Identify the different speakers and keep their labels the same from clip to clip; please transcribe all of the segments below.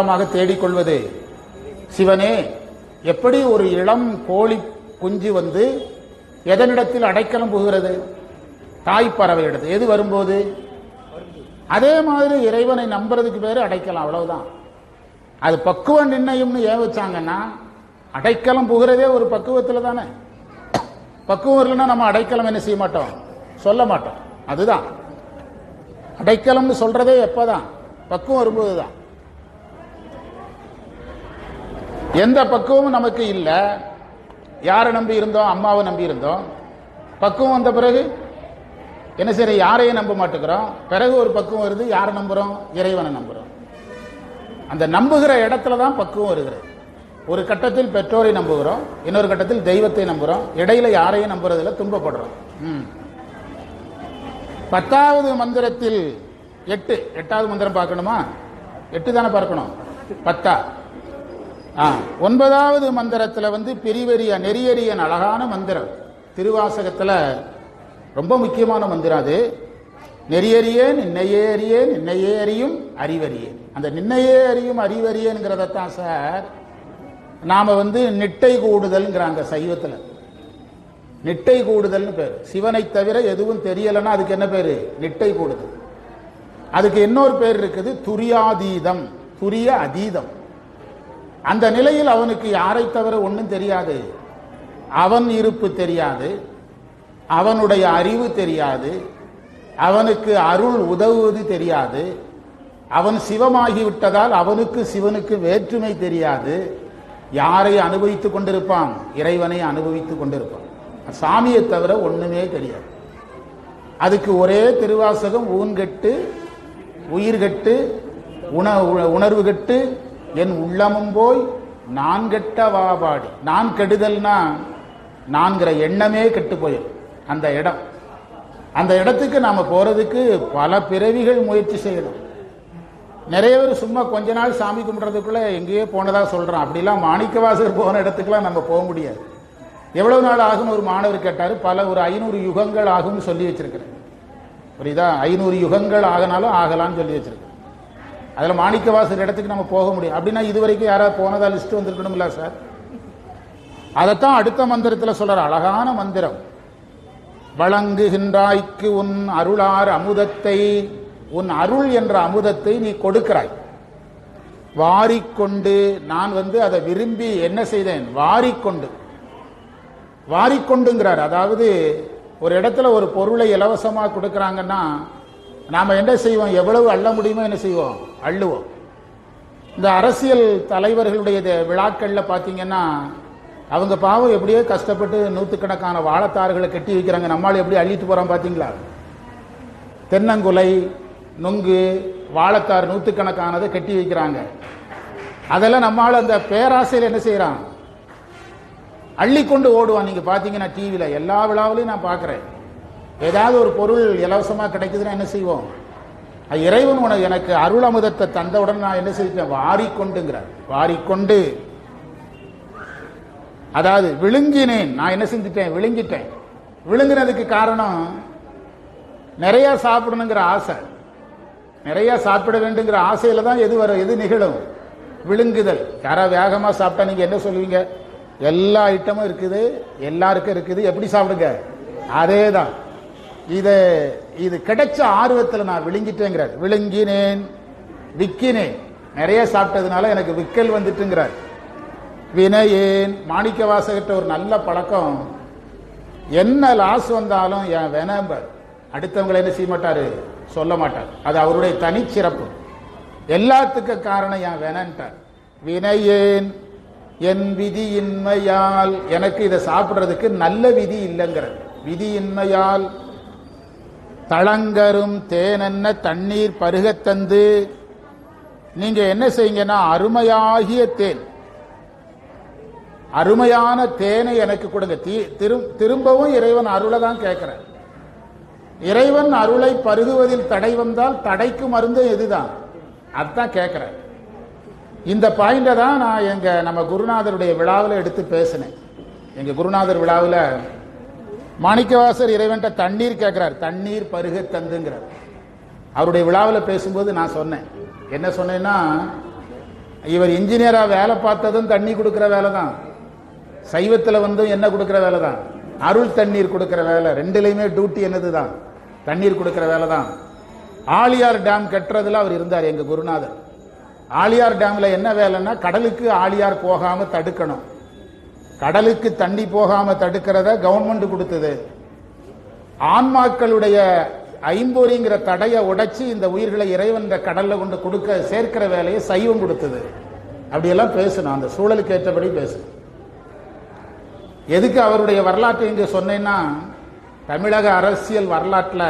Speaker 1: மூலமாக தேடிக்கொள்வது. சிவனே எப்படி ஒரு இளம் கோழி குஞ்சு வந்து எதனிடத்தில் அடைக்கலம் புகிறது தாய் பறவை எது வரும்போது? அதே மாதிரி இறைவனை நம்புறதுக்கு பேரு அடைக்கலாம் அவ்வளவுதான். அது பக்குவ நிர்ணயம்னு ஏன் வச்சாங்கன்னா அடைக்கலம் புகிறதே ஒரு பக்குவத்தில் தானே. பக்குவம் இல்லைன்னா நம்ம அடைக்கலம் என்ன செய்ய மாட்டோம்? சொல்ல மாட்டோம். அதுதான். அடைக்கலம்னு சொல்றதே எப்பதான்? பக்குவம் வரும்போது தான் எந்த பக்குவமும் நமக்கு இல்லை. யாரை நம்பி இருந்தோம்? அம்மாவை நம்பி இருந்தோம். பக்குவம் வந்த பிறகு என்ன சரி யாரையும் நம்ப மாட்டேங்கிறோம் பிறகு ஒரு பக்குவம் வருது. யாரை நம்புகிறோம் இறைவனை நம்புகிறோம் அந்த நம்புகிற இடத்துல தான் பக்குவம் வருகிறது. ஒரு கட்டத்தில் பெற்றோரை நம்புகிறோம். இன்னொரு கட்டத்தில் தெய்வத்தை நம்புகிறோம் இடையில யாரையும் நம்புறதுல துன்பப்படுறோம். ம். பத்தாவது மந்திரத்தில் எட்டு. எட்டாவது மந்திரம் பார்க்கணுமா? எட்டு தானே பார்க்கணும். பத்தா. ஒன்பதாவது மந்திரத்தில் வந்து பெரியவெரிய நெறியறியன் அழகான மந்திரம். திருவாசகத்தில் ரொம்ப முக்கியமான மந்திரம் அது. நெறியறியேன் நின்னையே அறியேன் நின்னையே அறியும் அறிவறியேன். அந்த நின்னையே அறியும் அறிவறியேங்கிறதத்தான் சார் நாம் வந்து நிட்டை கூடுதல்ங்கிறாங்க சைவத்தில். நிட்டை கூடுதல்னு பேர். சிவனை தவிர எதுவும் தெரியலைன்னா அதுக்கு என்ன பேர்? நிட்டை கூடுதல். அதுக்கு இன்னொரு பேர் இருக்குது துரியாதீதம். துரிய அதீதம். அந்த நிலையில் அவனுக்கு யாரை தவிர ஒன்றும் தெரியாது. அவன் இருப்பு தெரியாது. அவனுடைய அறிவு தெரியாது. அவனுக்கு அருள் உதவுவது தெரியாது. அவன் சிவமாகிவிட்டதால் அவனுக்கு சிவனுக்கு வேற்றுமை தெரியாது. யாரை அனுபவித்துக் கொண்டிருப்பான்? இறைவனை அனுபவித்துக் கொண்டிருப்பான். சாமியை தவிர ஒண்ணுமே தெரியாது. அதுக்கு ஒரே திருவாசகம் ஊன்கெட்டு உயிர்கட்டு உண உணர்வு கட்டு என் உள்ளமும் போய் நான் கெட்ட வாபாடி நான் கெடுதல்னா நான்கிற எண்ணமே கெட்டு போயிடும் அந்த இடம். அந்த இடத்துக்கு நாம போறதுக்கு பல பிறவிகள் முயற்சி செய்யணும். நிறைய பேர் சும்மா கொஞ்ச நாள் சாமி கும்பிட்றதுக்குள்ள எங்கேயோ போனதா சொல்றான். அப்படிலாம் மாணிக்கவாசகர் போன இடத்துக்குலாம் நம்ம போக முடியாது. எவ்வளவு நாள் ஆகும்னு ஒரு மாணவர் கேட்டாரு. பல ஒரு ஐநூறு யுகங்கள் ஆகும்னு சொல்லி வச்சிருக்கிறேன். புரியுதா? ஐநூறு யுகங்கள் ஆகனாலும் ஆகலாம்னு சொல்லி வச்சிருக்கேன் அதில் மாணிக்க வாசல் இடத்துக்கு நம்ம போக முடியும். அப்படின்னா இது வரைக்கும் யாராவது போனதா லிஸ்ட் வந்திருக்கணும்ல சார் அதைத்தான் அடுத்த மந்திரத்தில் சொல்ற அழகான மந்திரம். வழங்குகின்றாய்க்கு உன் அருளார் அமுதத்தை உன் அருள் என்ற அமுதத்தை நீ கொடுக்கிறாய். வாரிக்கொண்டு நான் வந்து அதை விரும்பி என்ன செய்தேன்? வாரிக்கொண்டு. வாரிக்கொண்டுங்கிறார். அதாவது ஒரு இடத்துல ஒரு பொருளை இலவசமாக கொடுக்குறாங்கன்னா நாம் என்ன செய்வோம்? எவ்வளவு அள்ள முடியுமோ என்ன செய்வோம்? அள்ளுவோம். இந்த அரசியல் தலைவர்களுடைய இது விழாக்கள்ல பாத்தீங்கன்னா அவங்க பாவம் எப்படியோ கஷ்டப்பட்டு நூற்றுக்கணக்கான வாழைத்தாறுகளை கட்டி வைக்கிறாங்க. நம்மால் எப்படி அள்ளிட்டு போகிறோம் பாத்தீங்களா? தென்னங்குலை நுங்கு வாழைத்தார் நூற்றுக்கணக்கானதை கட்டி வைக்கிறாங்க. அதெல்லாம் நம்மால் அந்த பேராசையில் என்ன செய்யறான்? அள்ளிக்கொண்டு ஓடுவான். நீங்க பாத்தீங்கன்னா டிவியில் எல்லா விழாவிலையும் நான் பார்க்குறேன் ஏதாவது ஒரு பொருள் இலவசமாக கிடைக்குதுன்னா என்ன செய்வோம்? இறைவன் உனக்கு எனக்கு அருள் அமுதத்தை தந்தவுடன் நான் என்ன செய்வேன் வாரிக்கொண்டுங்கிறார். வாரிக்கொண்டு. அதாவது விழுங்கினேன். நான் என்ன செஞ்சுட்டேன்? விழுங்கிட்டேன். விழுங்கினதுக்கு காரணம் நிறைய சாப்பிடணுங்கிற ஆசை. நிறைய சாப்பிட வேண்டுங்கிற ஆசையில தான் எது வரும்? எது நிகழும்? விழுங்குதல். யாராவது வேகமா சாப்பிட்டா நீங்க என்ன சொல்லுவீங்க? எல்லா ஐட்டமும் இருக்குது. எல்லாருக்கும் இருக்குது. எப்படி சாப்பிடுங்க? அதே தான் இதை இது கிடைச்ச ஆர்வத்தில் நான் விழுங்கிட்டேங்கிறார். விழுங்கினேன். விக்கினேன். நிறைய சாப்பிட்டதுனால எனக்கு விக்கல் வந்துட்டுங்கிறார். வினையேன். மாணிக்க வாசகிட்ட ஒரு நல்ல பழக்கம். என்ன லாஸ் வந்தாலும் என் வினம்பர் அடுத்தவங்களை என்ன செய்ய மாட்டாரு? சொல்ல மாட்டார். அது அவருடைய தனிச்சிறப்பு. எல்லாத்துக்கு காரணம் என் வினன்ட்டார். வினையேன். என் விதியின்மையால் எனக்கு இதை சாப்பிட்றதுக்கு நல்ல விதி இல்லைங்கிறது விதியின்மையால் தளங்கரும் தேனென்ன தண்ணீர் பருகத் தந்து. நீங்க என்ன செய்யுங்கன்னா அருமையாகிய தேன். அருமையான தேனை எனக்கு கொடுங்க. தீ- திரும்பவும் இறைவன் அருளை தான் கேட்கிறேன் இறைவன் அருளை பருகுவதில் தடை வந்தால் தடைக்கு மருந்து எதுதான்? அதுதான் கேட்கிறேன் இந்த பாயிண்டை தான் நான் எங்க நம்ம குருநாதருடைய விழாவில் எடுத்து பேசினேன். எங்க குருநாதர் விழாவில் மாணிக்கவாசர் இறைவன்ட்ட தண்ணீர் கேட்கிறார் தண்ணீர் பருக தந்துங்கிறார். அவருடைய விழாவில் பேசும்போது நான் சொன்னேன். என்ன சொன்னேன்னா இவர் இன்ஜினியரா வேலை பார்த்ததும் தண்ணி கொடுக்கிற வேலை தான். சைவத்தில் வந்தும் என்ன கொடுக்கிற வேலை தான்? அருள் தண்ணீர் கொடுக்கிற வேலை. ரெண்டுலையுமே டியூட்டி என்னது தான் தண்ணீர் கொடுக்கிற வேலை தான். ஆலியார் டேம் கட்டுறதுல அவர் இருந்தார் எங்க குருநாதர். ஆலியார் டேம்ல என்ன வேலைன்னா கடலுக்கு ஆலியார் போகாம தடுக்கணும். கடலுக்கு தண்ணி போகாம தடுக்கிறத கவர்மெண்ட் கொடுத்தது. ஆன்மாக்களுடைய ஐம்பொறிங்கிற தடையை உடைச்சு இந்த உயிர்களை இறைவன் கடல்ல கொண்டு கொடுக்க சேர்க்கிற வேலையை சைவம் கொடுத்தது. அப்படியெல்லாம் பேசணும் அந்த சூழலுக்கு ஏற்றபடி பேசணும் எதுக்கு அவருடைய வரலாற்றை இங்க சொன்னேன்னா தமிழக அரசியல் வரலாற்றில்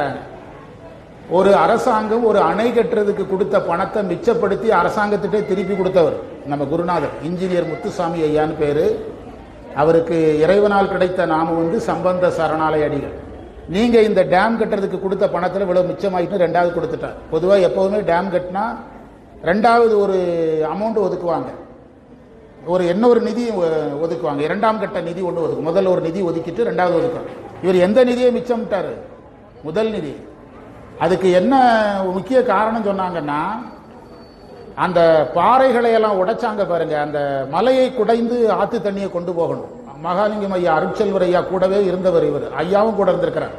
Speaker 1: ஒரு அரசாங்கம் ஒரு அணை கட்டுறதுக்கு கொடுத்த பணத்தை மிச்சப்படுத்தி அரசாங்கத்திட்டே திருப்பி கொடுத்தவர் நம்ம குருநாதர் இன்ஜினியர் முத்துசாமி ஐயான்னு பேரு. அவருக்கு இறைவனால் கிடைத்த நாம வந்து சம்பந்த சரணாலய அடிகள் நீங்க இந்த டேம் கட்டுறதுக்கு கொடுத்த பணத்தில் இவ்வளவு மிச்சமாயிட்டு ரெண்டாவது கொடுத்துட்டார். பொதுவாக எப்போதுமே டேம் கட்டினா ரெண்டாவது ஒரு அமௌண்ட் ஒதுக்குவாங்க. ஒரு என்ன ஒரு நிதி ஒதுக்குவாங்க. இரண்டாம் கட்ட நிதி ஒன்று ஒதுக்கும். முதல்ல ஒரு நிதி ஒதுக்கிட்டு ரெண்டாவது ஒதுக்குவாங்க. இவர் எந்த நிதியை மிச்சம்ட்டாரு? முதல் நிதி. அதுக்கு என்ன முக்கிய காரணம் சொன்னாங்கன்னா அந்த பாறைகளை எல்லாம் உடைச்சாங்க பாருங்க. அந்த மலையை குடைந்து ஆத்து தண்ணியை கொண்டு போகணும். மகாலிங்கம் ஐயா அருட்செல்வர் ஐயா கூடவே இருந்தவர் இவர். ஐயாவும் கூட இருந்திருக்கிறார்.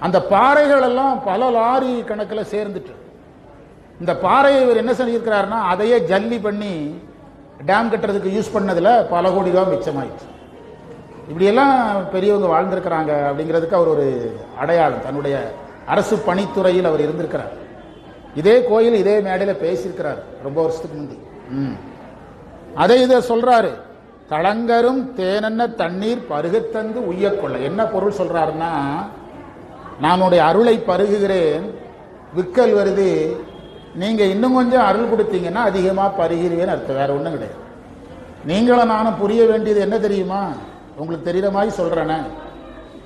Speaker 1: அந்த பாறைகள் எல்லாம் பல லாரி கணக்கில் சேர்ந்துட்டு. இந்த பாறையை இவர் என்ன செஞ்சிருக்கிறாருன்னா அதையே ஜல்லி பண்ணி டேம் கட்டுறதுக்கு யூஸ் பண்ணதுல பல கோடி ரூபா மிச்சமாயிடுச்சு. இப்படியெல்லாம் பெரியவங்க வாழ்ந்திருக்கிறாங்க அப்படிங்கிறதுக்கு அவர் ஒரு அடையாளம். தன்னுடைய அரசு பணித்துறையில் அவர் இருந்திருக்கிறார். இதே கோயில் இதே மேடையில் பேசியிருக்கிறார் ரொம்ப வருஷத்துக்கு முந்தி. ம். அதை இதை சொல்றாரு தளங்கரும் தேனென்ன தண்ணீர் பருகத்தந்து உய்யக்கொள்ள என்ன பொருள் சொல்றாருன்னா நானுடைய அருளை பருகுகிறேன் விக்கல் வருது நீங்க இன்னும் கொஞ்சம் அருள் கொடுத்தீங்கன்னா அதிகமா பருகிறேன்னு அர்த்தம் வேற ஒன்றும் கிடையாது. நீங்களும் நானும் புரிய வேண்டியது என்ன தெரியுமா? உங்களுக்கு தெரியுற மாதிரி சொல்றேனே.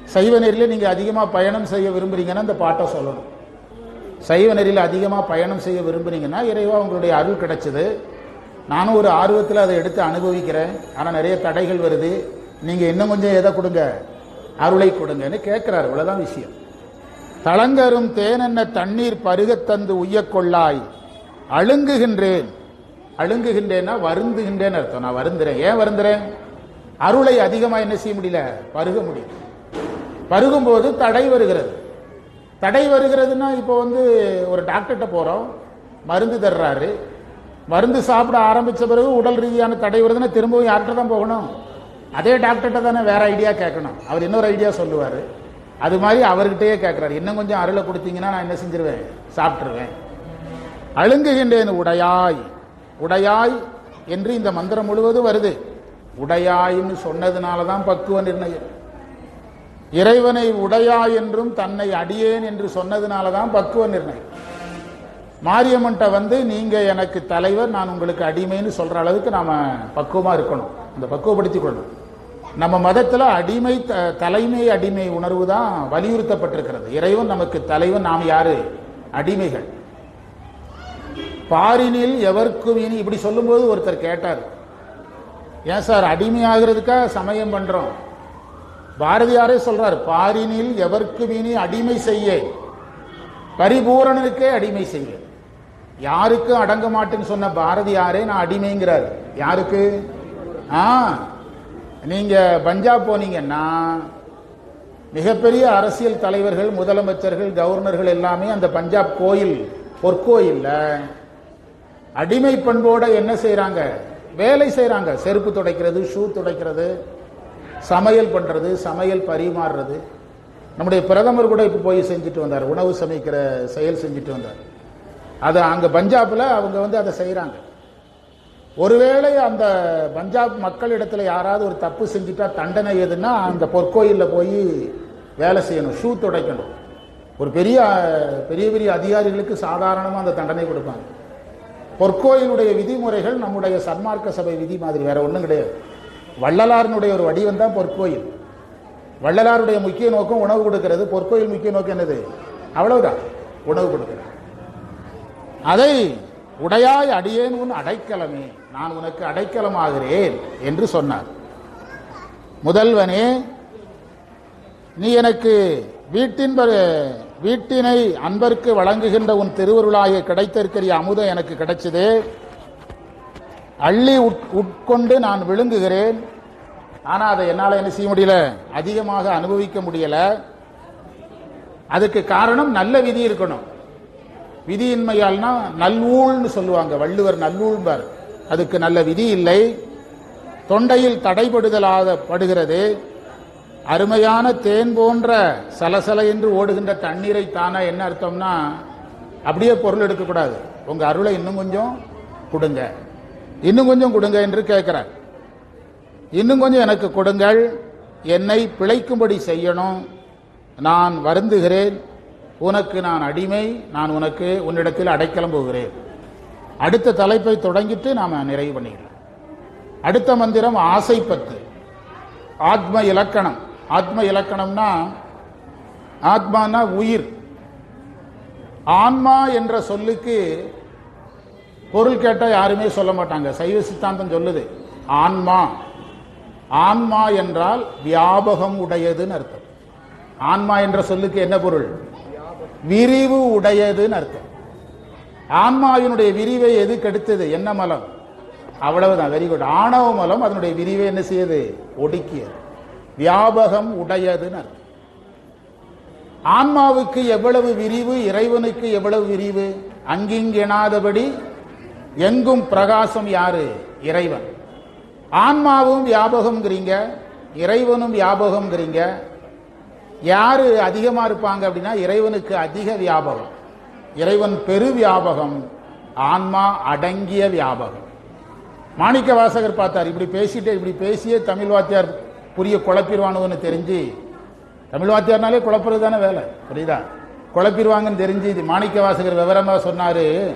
Speaker 1: சைவ நேரில் நீங்க அதிகமா பயணம் செய்ய விரும்புறீங்கன்னா இந்த பாட்டை சொல்லணும். சைவ நெறியில் அதிகமாக பயணம் செய்ய விரும்புனீங்கன்னா இறைவா உங்களுடைய அருள் கிடைச்சது. நானும் ஒரு ஆர்வத்தில் அதை எடுத்து அனுபவிக்கிறேன். ஆனால் நிறைய தடைகள் வருது. நீங்கள் இன்னும் கொஞ்சம் எதை கொடுங்க? அருளை கொடுங்கன்னு கேட்குறாரு. இவ்வளோதான் விஷயம். தளங்கரும் தேனென்ன தண்ணீர் பருகத்தந்து உய்யக்கொள்ளாய் அழுங்குகின்றேன். அழுங்குகின்றேன்னா வருந்துகின்றேன்னு அர்த்தம். நான் வருந்துறேன். ஏன் வருந்துறேன்? அருளை அதிகமாக என்ன செய்ய முடியல? பருக முடியும். பருகும்போது தடை வருகிறது. தடை வருகிறதுனா இப்போ வந்து ஒரு டாக்டர்கிட்ட போகிறோம் மருந்து தர்றாரு. மருந்து சாப்பிட ஆரம்பித்த பிறகு உடல் ரீதியான தடை வருதுன்னா திரும்பவும் யார்கிட்ட தான் போகணும்? அதே டாக்டர்கிட்ட தானே வேற ஐடியா கேட்கணும். அவர் இன்னொரு ஐடியா சொல்லுவார். அது மாதிரி அவர்கிட்டயே கேட்குறாரு. இன்னும் கொஞ்சம் அருளை கொடுத்தீங்கன்னா நான் என்ன செஞ்சிருவேன்? சாப்பிட்ருவேன் அழுங்குகின்றேன் உடையாய் உடையாய் என்று இந்த மந்திரம் முழுவதும் வருது. உடையாய்ன்னு சொன்னதுனால தான் பக்குவ நிர்ணயம். இறைவனை உடையா என்றும் தன்னை அடியேன் என்று சொன்னதுனால தான் பக்குவ நிர்ணயம். மாரியம்மன்ட்ட வந்து நீங்க எனக்கு தலைவர் நான் உங்களுக்கு அடிமைன்னு சொல்ற அளவுக்கு நாம பக்குவமா இருக்கணும். அந்த பக்குவப்படுத்திக் கொள்ளணும் நம்ம மதத்துல அடிமை த- தலைமை அடிமை உணர்வு தான் வலியுறுத்தப்பட்டிருக்கிறது. இறைவன் நமக்கு தலைவன் நாம் யாரு? அடிமைகள். பாரினில் எவர்க்கும் இனி இப்படி சொல்லும்போது ஒருத்தர் கேட்டார் ஏன் சார் அடிமையாகிறதுக்கா சமயம் பண்றோம். பாரதியாரே சொல்றார் பாரினில் எவர்க்கு இனி அடிமை செய்ய? பரிபூரணனுக்கே அடிமை செய்ய. யாருக்கும் அடங்க மாட்டேன்னு சொன்ன பாரதியாரே நான் அடிமைங்கிறார். யாருக்கு? ஆ நீங்க பஞ்சாப் போனீங்கன்னா மிகப்பெரிய அரசியல் தலைவர்கள் முதலமைச்சர்கள் கவர்னர்கள் எல்லாமே அந்த பஞ்சாப் கோயில் பொற்கோயில்ல அடிமை பண்போட என்ன செய்யறாங்க வேலை செய்யறாங்க செருப்பு துடைக்கிறது ஷூ துடைக்கிறது. சமையல் பண்ணுறது சமையல் பரிமாறுறது. நம்முடைய பிரதமர் கூட இப்போ போய் செஞ்சுட்டு வந்தார். உணவு சமைக்கிற செயல் செஞ்சுட்டு வந்தார். அது அங்கே பஞ்சாபில் அவங்க வந்து அதை செய்கிறாங்க ஒருவேளை அந்த பஞ்சாப் மக்களிடத்தில் யாராவது ஒரு தப்பு செஞ்சுட்டா தண்டனை எதுன்னா அந்த பொற்கோயிலில் போய் வேலை செய்யணும் ஷூ துடைக்கணும். ஒரு பெரிய பெரிய பெரிய அதிகாரிகளுக்கு சாதாரணமாக அந்த தண்டனை கொடுப்பாங்க. பொற்கோயிலுடைய விதிமுறைகள் நம்முடைய சன்மார்க்க சபை விதி மாதிரி வேற ஒன்றும் கிடையாது. வள்ளலாரினுடைய ஒரு வடிவம் தான் பொற்கோயில். வள்ளலாருடைய முக்கிய நோக்கம் உணவு கொடுக்கிறது. பொற்கோயில் முக்கிய நோக்கம் என்னது? அவ்வளவுதான். உணவு கொடுக்கிறது. அதை உடையாய் அடியேன் உன் அடைக்கலமே. நான் உனக்கு அடைக்கலமாகிறேன் என்று சொன்னார். முதல்வனே நீ எனக்கு வீட்டின் வீட்டினை அன்பர்க்கு வழங்குகின்ற உன் திருவருளாய கிடைத்திருக்கிற அமுதம் எனக்கு கிடைச்சது. அள்ளி உட்- உட்கொண்டு நான் விழுங்குகிறேன். ஆனா அதை என்னால என்ன செய்ய முடியல? அதிகமாக அனுபவிக்க முடியல. அதுக்கு காரணம் நல்ல விதி இருக்கணும். விதியின்மையால்னா நல்லூழ்னு சொல்லுவாங்க. வள்ளுவர் நல்லூழ்பார் அதுக்கு நல்ல விதி இல்லை. தொண்டையில் தடைபடுதலாத படுகிறது. அருமையான தேன் போன்ற சலசல என்று ஓடுகின்ற தண்ணீரை தானே என்ன அர்த்தம்னா அப்படியே பொருள் எடுக்கக்கூடாது. உங்க அருளை இன்னும் கொஞ்சம் கொடுங்க. இன்னும் கொஞ்சம் கொடுங்க என்று கேட்கிறார். இன்னும் கொஞ்சம் எனக்கு கொடுங்கள். என்னை பிழைக்கும்படி செய்யணும். நான் வருந்துகிறேன். உனக்கு நான் அடிமை. நான் உனக்கு உன்னிடத்தில் அடைக்கலம் போகிறேன். அடுத்த தலைப்பை தொடங்கிட்டு நாம் நிறைவு பண்ணிக்கலாம் அடுத்த மந்திரம் ஆசைப்பத்து ஆத்ம இலக்கணம். ஆத்ம இலக்கணம்னா ஆத்மானா உயிர். ஆன்மா என்ற சொல்லுக்கு பொருள் கேட்டால் யாருமே சொல்ல மாட்டாங்க. சைவ சித்தாந்தம் சொல்லுது. ஆன்மா. ஆன்மா என்றால் வியாபகம் உடையதுன்னு அர்த்தம். ஆன்மா என்ற சொல்லுக்கு என்ன பொருள்? விரிவு உடையதுன்னு அர்த்தம். ஆன்மாவினுடைய விரிவை எது கெடுத்தது? என்ன மலம்? அவ்வளவுதான். வெரி குட் ஆணவ மலம் அதனுடைய விரிவை என்ன செய்யுது? ஒடுக்கியது. வியாபகம் உடையதுன்னு அர்த்தம். ஆன்மாவுக்கு எவ்வளவு விரிவு? இறைவனுக்கு எவ்வளவு விரிவு? அங்கிங்கெனாதபடி எங்கும் பிரகாசம் யாரு? இறைவன். ஆன்மாவும் வியாபகம்ங்கிறீங்க. இறைவனும் வியாபகம்ங்கிறீங்க. யாரு அதிகமா இருப்பாங்க அப்படின்னா இறைவனுக்கு அதிக வியாபகம். இறைவன் பெரு வியாபகம் ஆன்மா அடங்கிய வியாபகம். மாணிக்க வாசகர் பார்த்தார் இப்படி பேசிட்டு இப்படி பேசியே தமிழ் வாத்தியார் புரிய குழப்பிடுவானுன்னு தெரிஞ்சு தமிழ் வாத்தியார்னாலே குழப்புறது தானே வேலை புரியுதா? குழப்பிடுவாங்கன்னு தெரிஞ்சு இது மாணிக்க வாசகர் விவரமா சொன்னாரு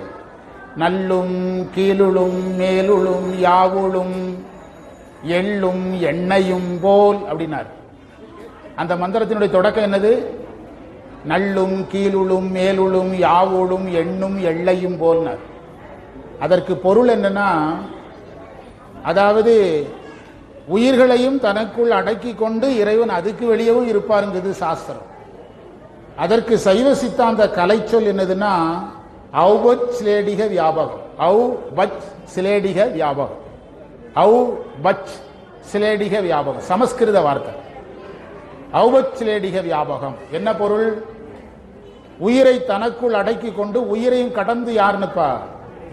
Speaker 1: நல்லும் கீழுளும் மேலுளும் யாவுளும் எள்ளும் எண்ணெயும் போல் அப்படின்னார். அந்த மந்திரத்தினுடைய தொடக்கம் என்னது? நல்லும் கீழுளும் மேலுளும் யாவுளும் எண்ணும் எள்ளையும் போல்னார். அதற்கு பொருள் என்னன்னா அதாவது உயிர்களையும் தனக்குள் அடக்கி கொண்டு இறைவன் அதுக்கு வெளியவும் இருப்பாருங்கிறது சாஸ்திரம். அதற்கு சைவ சித்தாந்த கலைச்சொல் என்னதுன்னா ஔபத் சிலேடிக வியாபகம். அவ் பச் சிலேடிக வியாபகம். அவ் பச் சிலேடிக வியாபகம். சமஸ்கிருத வார்த்தை. ஔபச்சிலேடிக வியாபகம். என்ன பொருள்? உயிரை தனக்குள் அடக்கி கொண்டு உயிரையும் கடந்து யார் நிற்பா?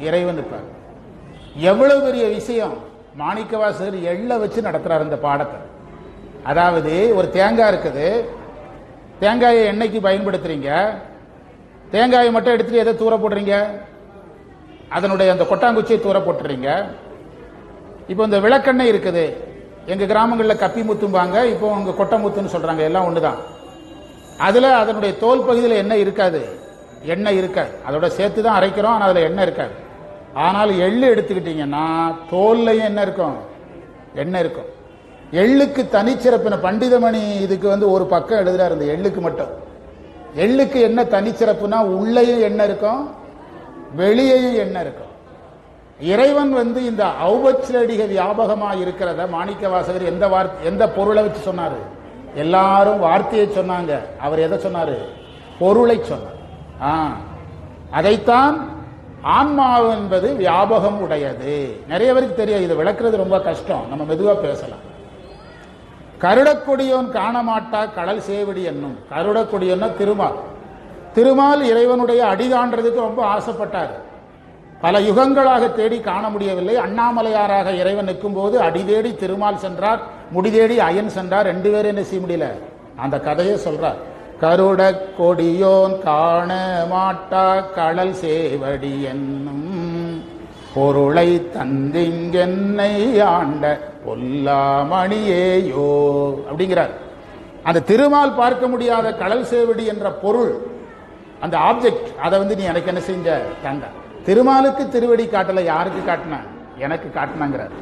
Speaker 1: இறைவன் நிற்பார். எவ்வளவு பெரிய விஷயம். மாணிக்கவாசகர் எள்ள வச்சு நடத்துறாரு இந்த பாடத்தை. அதாவது ஒரு தேங்காய் இருக்குது. தேங்காயை எண்ணெய்க்கு பயன்படுத்துறீங்க? தேங்காயை மட்டும் எடுத்துட்டு எதை தூர போடுறீங்க? அதனுடைய அந்த கொட்டாங்குச்சியை தூர போட்டுறீங்க. இப்போ இந்த விளக்கெண்ணெய் இருக்குது. எங்க கிராமங்களில் கப்பி முத்தும்பாங்க. இப்போ உங்க கொட்டை முத்துன்னு சொல்றாங்க. எல்லாம் ஒண்ணுதான். அதுல அதனுடைய தோல் பகுதியில் எண்ணெய் இருக்காது. எண்ணெய் இருக்காது. அதோட சேர்த்து தான் அரைக்கிறோம். ஆனால் அதில் எண்ணெய் இருக்காது. ஆனால் எள்ளு எடுத்துக்கிட்டீங்கன்னா தோல்லையும் என்ன இருக்கும். எண்ணெய் இருக்கும். எள்ளுக்கு தனிச்சிறப்பின பண்டிதமணி இதுக்கு வந்து ஒரு பக்கம் எழுதுறாரு. இந்த எள்ளுக்கு மட்டும். எள்ளுக்கு என்ன தனிச்சிறப்புனா உள்ளேயும் என்ன இருக்கும்? வெளியேயும் என்ன இருக்கும்? இறைவன் வந்து இந்த ஔபச்சிலடிக வியாபகமா இருக்கிறத மாணிக்க வாசகர் எந்த வார்த்தை எந்த பொருளை வச்சு சொன்னாரு? எல்லாரும் வார்த்தையை சொன்னாங்க. அவர் எதை சொன்னாரு? பொருளை சொன்னார். ஆ. அதைத்தான் ஆன்மா என்பது வியாபகம் உடையது. நிறைய பேருக்கு தெரியும் இதை விளக்குறது ரொம்ப கஷ்டம். நம்ம மெதுவா பேசலாம். கருடக்கொடியோன் காணமாட்டா கடல் சேவடி என்னும். கருடக்கொடியன்னா திருமால். திருமால் இறைவனுடைய அடிகான்றதுக்கு ரொம்ப ஆசைப்பட்டார். பல யுகங்களாக தேடி காண முடியவில்லை. அண்ணாமலையாராக இறைவன் நிற்கும் போது அடி தேடி திருமால் சென்றார். முடிதேடி அயன் சென்றார். ரெண்டு பேரும் என்ன செய்ய முடியல? அந்த கதையை சொல்றார். கருட கொடியோன் காண மாட்டா கடல் சேவடி என்னும் பொருளை தந்திங்கென்னை ஆண்ட பொல்லாமணியேயோ அப்படிங்கிறார். அந்த திருமால் பார்க்க முடியாத கடல் சேவடி என்ற பொருள் அந்த ஆப்ஜெக்ட் அதை வந்து நீ எனக்கு என்ன செஞ்ச? தந்த. திருமாலுக்கு திருவடி காட்டல யாருக்கு காட்டின? எனக்கு காட்டினாங்கிறார்.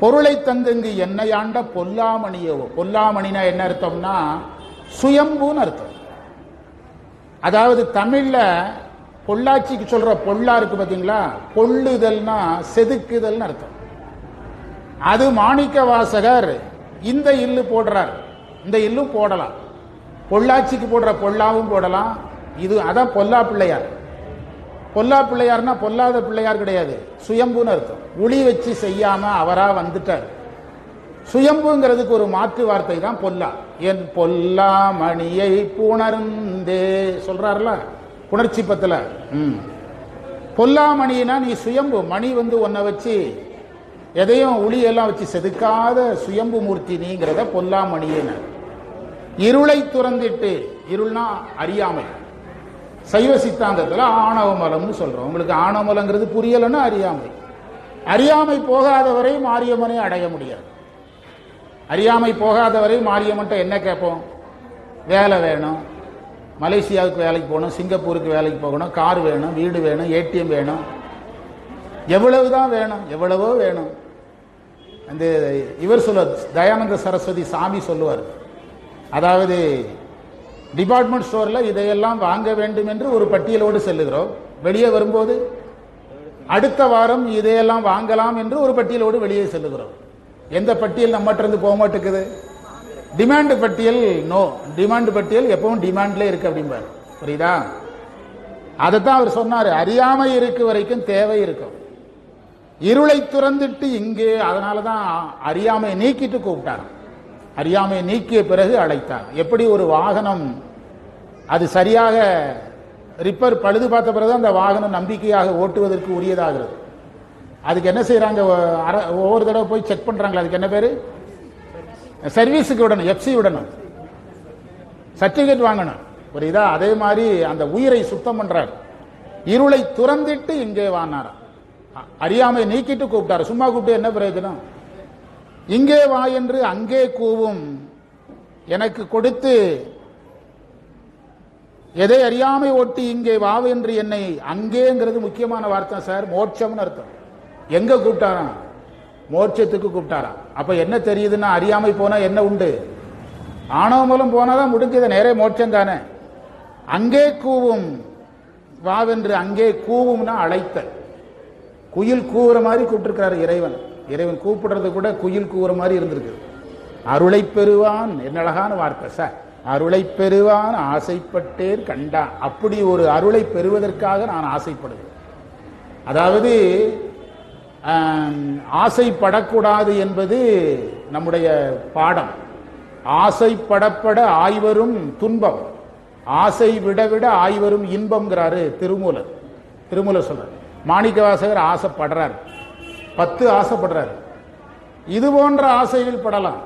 Speaker 1: பொருளை தந்துங்கு என்னையாண்ட பொல்லாமணியோ பொல்லாமணினா என்ன அர்த்தம்னா சுயம்புன்னு அர்த்தம். அதாவது தமிழ்ல பொள்ளாச்சிக்கு சொல்ற பொல்லா இருக்கு பாத்தீங்களா? பொள்ளுதல்னா செதுக்குதல்னு அர்த்தம். அது மாணிக்க வாசகர் இந்த இல்லு போடுறார். இந்த இல்லும் போடலாம். பொள்ளாச்சிக்கு போடுற பொல்லாவும் போடலாம். இது அதான் பொல்லா பிள்ளையார். பொல்லா பிள்ளையார்னா பொல்லாத பிள்ளையார் கிடையாது. சுயம்புன்னு அர்த்தம். உளி வச்சு செய்யாம அவரா வந்துட்டார். சுயம்புங்கிறதுக்கு ஒரு மாற்று வார்த்தை தான் பொல்லா. என் பொல்லா மணியை புணர்ந்தே. சொல்றாருல? புணர்ச்சி பத்துல. ம். பொல்லா மணினா நீ சுயம்பு. மணி வந்து உன்னை வச்சு எதையும் உளியெல்லாம் வச்சு செதுக்காத சுயம்பு மூர்த்தி நீங்கிறத பொல்லாமணியினர் இருளை துறந்திட்டு இருள்னா அறியாமை. சைவ சித்தாந்தத்தில் ஆணவமலம்னு சொல்றோம். உங்களுக்கு ஆணவமலங்கிறது புரியலைன்னா அறியாமை. அறியாமை போகாதவரை மாரியம்மனை அடைய முடியாது. அறியாமை போகாதவரை மாரியம்மன்ட்ட என்ன கேட்போம்? வேலை வேணும். மலேசியாவுக்கு வேலைக்கு போகணும் சிங்கப்பூருக்கு வேலைக்கு போகணும் கார் வேணும் வீடு வேணும் ஏடிஎம் வேணும். எவ்வளவு தான் வேணும் எவ்வளவோ வேணும். அந்த இவர் சொல்லுவார் தயானந்த சரஸ்வதி சாமி சொல்லுவார். அதாவது டிபார்ட்மெண்ட் ஸ்டோரில் இதையெல்லாம் வாங்க வேண்டும் என்று ஒரு பட்டியலோடு செல்லுகிறோம். வெளியே வரும்போது அடுத்த வாரம் இதையெல்லாம் வாங்கலாம் என்று ஒரு பட்டியலோடு வெளியே செல்லுகிறோம். எந்த பட்டியல் நம்மட்டிருந்து போக மாட்டேங்குது டிமாண்ட் பட்டியல் நோ டிமாண்ட் பட்டியல் எப்பவும் டிமாண்ட்ல இருக்கு அப்படிம்பாரு. புரியுதா? அதைத்தான் அவர் சொன்னார். அறியாமை இருக்கு வரைக்கும் தேவை இருக்கும். இருளை துறந்துட்டு இங்கே அதனால தான் அறியாமை நீக்கிட்டு கூப்பிட்டார். அறியாமை நீக்கிய பிறகு அழைத்தார். எப்படி ஒரு வாகனம் அது சரியாக ரிப்பேர் பழுது பார்த்த பிறகு அந்த வாகனம் நம்பிக்கையாக ஓட்டுவதற்கு உரியதாகிறது. அதுக்கு என்ன செய்யறாங்க ஒவ்வொரு தடவை போய் செக் பண்றாங்களா அதுக்கு என்ன பேரு? சர்வீஸுக்கு விடணும் எஃப்சி விடணும். சர்டிபிகேட் வாங்கணும். புரியுதா? அதே மாதிரி அந்த உயிரை சுத்தம் பண்றார். இருளை துறந்திட்டு இங்கே வானாராம். அறியாமை நீக்கிட்டு கூப்பிட்டாரு. சும்மா கூப்பிட்டு என்ன பிரயோஜனம்? இங்கே வா என்று அங்கே கூவும். எனக்கு கொடுத்து எதை அறியாமை ஒட்டி இங்கே வா என்று என்னை அங்கேங்கிறது முக்கியமான வார்த்தை சார் மோட்சம்னு அர்த்தம். எங்க கூப்பிட்டாராம்? மோட்சத்துக்கு கூப்பிட்டாராம். அப்ப என்ன தெரியுதுன்னா அறியாமை போனா என்ன உண்டு? ஆணவ மூலம் போனாதான் முடிஞ்சது நேரே மோட்சம் தானே. அங்கே கூவும். வாவென்று அங்கே கூவும்னா அழைத்தல். குயில் கூவுற மாதிரி கூப்பிட்டுருக்காரு இறைவன். இறைவன் கூப்பிடுறது கூட குயில் கூவுற மாதிரி இருந்திருக்கு. அருளை பெறுவான் என்ன அழகான வார்த்தை சார் அருளை பெறுவான் ஆசைப்பட்டேன் கண்டான். அப்படி ஒரு அருளை பெறுவதற்காக நான் ஆசைப்படுவேன். அதாவது ஆசைப்படக்கூடாது என்பது நம்முடைய பாடம். ஆசைப்படப்பட ஆய்வரும் துன்பம். ஆசை விட விட ஆய்வரும் இன்பம்ங்கிறாரு திருமூலர். திருமூலர் சொல்றாரு மாணிக்க வாசகர் ஆசைப்படுறார். பத்து ஆசைப்படுறார். இது போன்ற ஆசைகள் படலாம்.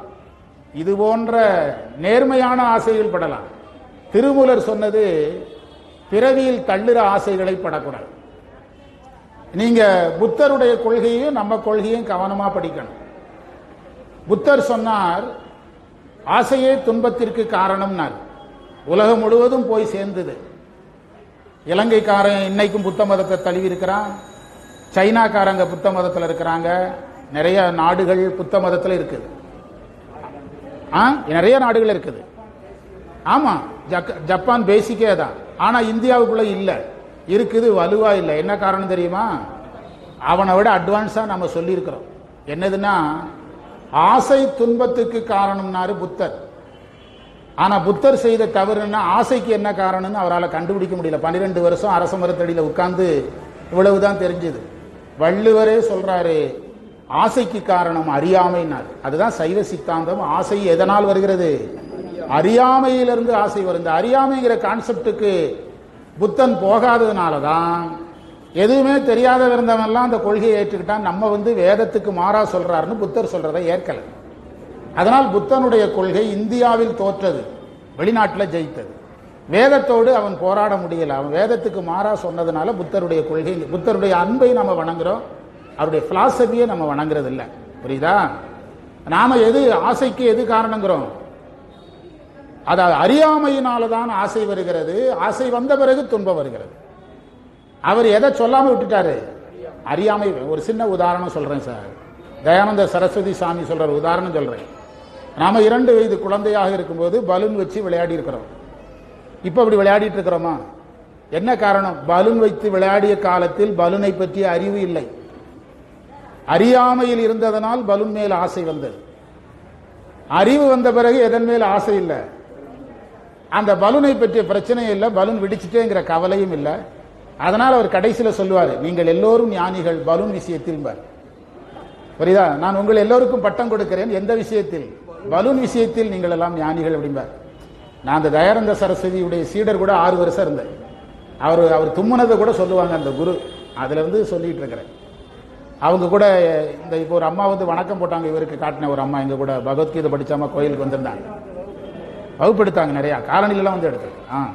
Speaker 1: இது போன்ற நேர்மையான ஆசைகள் படலாம். திருமூலர் சொன்னது பிறவியில் தள்ளுற ஆசைகளை படக்கூடாது. நீங்க புத்தருடைய கொள்கையும் நம்ம கொள்கையும் கவனமா படிக்கணும். புத்தர் சொன்னார் ஆசையே துன்பத்திற்கு காரணம்னார். உலகம் முழுவதும் போய் சேர்ந்தது. இலங்கைக்காரன் இன்னைக்கும் புத்த மதத்தை தழுவி இருக்கிறான் சைனாக்காரங்க புத்த மதத்தில் இருக்கிறாங்க. நிறைய நாடுகள் புத்த மதத்தில் இருக்குது. ஆ? நிறைய நாடுகள் இருக்குது. ஆமா ஜப்பான் பேசிக்கே தான் ஆனா இந்தியாவுக்குள்ள இல்ல. இருக்குது வலுவா இல்லை. என்ன காரணம் தெரியுமா? அவனை விட அட்வான்ஸா நம்ம சொல்லியிருக்கிறோம். என்னதுன்னா ஆசை துன்பத்துக்கு காரணம்னாரு புத்தர். ஆனா புத்தர் செய்த தவறுன்னா ஆசைக்கு என்ன காரணம்னு அவரால் கண்டுபிடிக்க முடியல. பன்னிரெண்டு வருஷம் அரச மரத்தடியில் உட்கார்ந்து இவ்வளவுதான் தெரிஞ்சது. வள்ளுவரே சொல்றாரு ஆசைக்கு காரணம் அறியாமைனார் அதுதான் சைவ சித்தாந்தம். ஆசை எதனால் வருகிறது? அறியாமையிலிருந்து ஆசை வரும் இந்த அறியாமைங்கிற கான்செப்டுக்கு புத்தன் போகாததுனால தான் எதுவுமே தெரியாத இருந்தவன்லாம் அந்த கொள்கையை ஏற்றுக்கிட்டான். நம்ம வந்து வேதத்துக்கு மாறா சொல்றாருன்னு புத்தர் சொல்றதை ஏற்கலை. அதனால் புத்தனுடைய கொள்கை இந்தியாவில் தோற்றது வெளிநாட்டில் ஜெயித்தது. வேதத்தோடு அவன் போராட முடியல. அவன் வேதத்துக்கு மாறா சொன்னதுனால புத்தருடைய கொள்கை புத்தருடைய அன்பை நம்ம வணங்குறோம். அவருடைய பிலாசபியை நம்ம வணங்குறது இல்லை புரியுதா? நாம எது ஆசைக்கு எது காரணங்கிறோம். அதாவது அறியாமையினால தான் ஆசை வருகிறது. ஆசை வந்த பிறகு துன்பம் வருகிறது. அவர் எதை சொல்லாம விட்டுட்டாரு? அறியாமை ஒரு சின்ன உதாரணம் சொல்றேன் சார். தயானந்த சரஸ்வதி சாமி சொல்ற உதாரணம் சொல்றேன். நாம இரண்டு வயது குழந்தையாக இருக்கும்போது பலூன் வச்சு விளையாடி இருக்கிறோம் இப்ப அப்படி விளையாடிட்டு இருக்கிறோமா என்ன காரணம்? பலூன் வைத்து விளையாடிய காலத்தில் பலூனை பற்றிய அறிவு இல்லை. அறியாமையில் இருந்ததனால் பலூன் மேல் ஆசை வந்தது. அறிவு வந்த பிறகு எதன் மேல் ஆசை இல்லை? அந்த பலூனை பற்றிய பிரச்சனையும் இல்லை. பலூன் விடிச்சிட்டேங்கிற கவலையும் இல்லை. அதனால் அவர் கடைசியில் சொல்லுவார் நீங்கள் எல்லோரும் ஞானிகள் பலூன் விஷயத்தில் புரியுதா? நான் உங்கள் எல்லோருக்கும் பட்டம் கொடுக்கிறேன் எந்த விஷயத்தில்? பலூன் விஷயத்தில் நீங்கள் எல்லாம் ஞானிகள் அப்படிம்பார் நான் அந்த தயானந்த சரஸ்வதியுடைய சீடர் கூட ஆறு வருஷம் இருந்தேன். அவர் அவர் தும்முனதை கூட சொல்லுவாங்க அந்த குரு. அதுல சொல்லிகிட்டு சொல்லிட்டு இருக்கிறேன். அவங்க கூட இந்த இப்போ ஒரு அம்மா வந்து வணக்கம் போட்டாங்க இவருக்கு காட்டின ஒரு அம்மா இங்கே கூட பகவத்கீதை படித்தாம கோயிலுக்கு வந்திருந்தாங்க. வகுப்படுத்தாங்க நிறையா காலனிலாம் வந்து எடுத்து ஆ.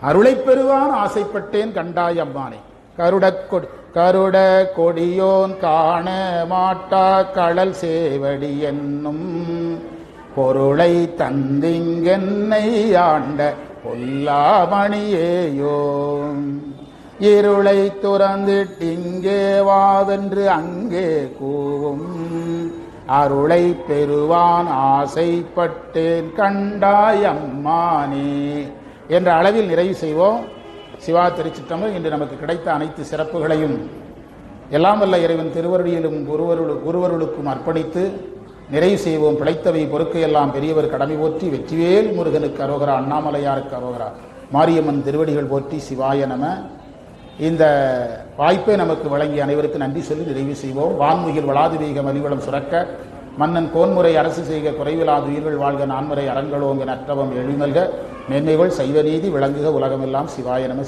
Speaker 1: அருளை பெறுவான் ஆசைப்பட்டேன் கண்டாய் அம்மானே. கருட கொடி கருட கொடியோன் காண மாட்டா கடல் சேவடி என்னும் பொருளை தந்திங்கென்னை ஆண்ட பொல்லாமணியேயோ. இருளை துறந்திட்டிங்கே வாவென்று அங்கே கூவும். அருளை பெறுவான் ஆசைப்பட்டேன் கண்டாயம்மானே என்ற அளவில் நிறைவு செய்வோம். சிவா திருச்சிற்றம்பலம் இன்று நமக்கு கிடைத்த அனைத்து சிறப்புகளையும் எல்லாம் வல்ல இறைவன் திருவருளிலும் குருவருளு குருவருளுக்கும் அர்ப்பணித்து நிறைவு செய்வோம். பிழைத்தவை பொறுக்கையெல்லாம் பெரியவர் கடமை போற்றி வெற்றிவேல் முருகனுக்கு அரோகரா அண்ணாமலையாருக்கு அரோகரா. மாரியம்மன் திருவடிகள் போற்றி சிவாய நம. இந்த வாய்ப்பை நமக்கு வழங்கிய அனைவருக்கும் நன்றி சொல்லி நிறைவு செய்வோம். வான்முகில் வளாதிவேகம் அலிவளம் சுரக்க. மன்னன் கோன்முறை அரசு செய்க குறைவிலாது உயிர்கள் வாழ்க நான்முறை அறங்களோங்க நற்றவம் எழிமல்க. மேன்மைகள் சைவ நீதி விளங்குக உலகமெல்லாம் சிவாய நம